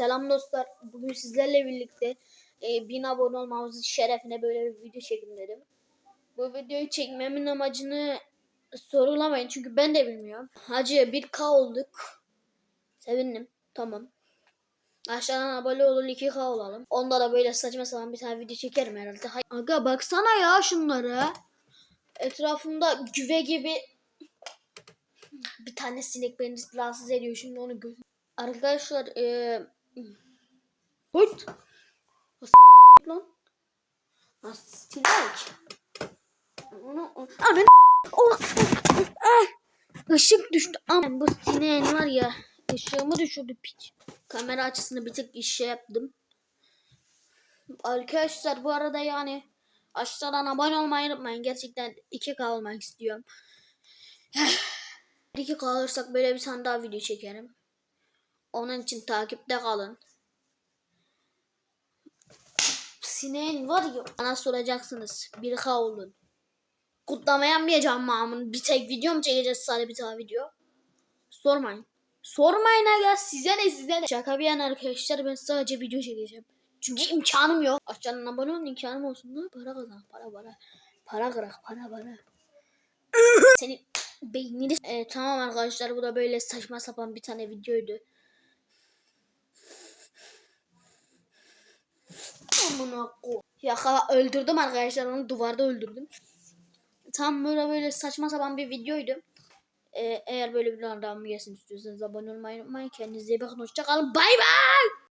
Selam dostlar. Bugün sizlerle birlikte e, 1000 abone olmamızın şerefine böyle bir video çekim dedim. Bu videoyu çekmemin amacını sorgulamayın çünkü ben de bilmiyorum. Hacı 1K olduk. Sevindim. Tamam. Aşağıdan abone olun 2K olalım. Onda da böyle saçma sapan bir tane video çekerim herhalde. Hay- Aga baksana ya şunlara. Etrafımda güve gibi bir tane sinek beni rahatsız ediyor. Şimdi onu gö- Arkadaşlar eee Hıt. Lan. Sinek. Onu, ben o, Işık düştü. Aman bu sineğin var ya. Işığımı düşürdü piç. Kamera açısını bir tık iş şey yaptım. Arkadaşlar bu arada yani aşağıdan abone olmayı unutmayın. Gerçekten 2K olmak istiyorum. 2K alırsak böyle bir tane daha video çekerim. Onun için takipte kalın. Sineğin var ya bana soracaksınız. 1K olun. Kutlama yapmayacağım mamın. Bir tek video mu çekeceğiz sadece bir tane video? Sormayın. Sormayın aga size ne size ne. Şaka bir yana arkadaşlar ben sadece video çekeceğim. Çünkü imkanım yok. Aşağıdan abone olun imkanım olsun. Ne para kazan para para. Para kırak para para. Senin beynini... Ee, tamam arkadaşlar bu da böyle saçma sapan bir tane videoydu. Amına ko. Ya ka- öldürdüm arkadaşlar onu duvarda öldürdüm. Tam böyle böyle saçma sapan bir videoydu. Ee, eğer böyle bir devamı gelsin istiyorsanız abone olmayı unutmayın. Kendinize iyi bakın. Hoşçakalın. Bay bay.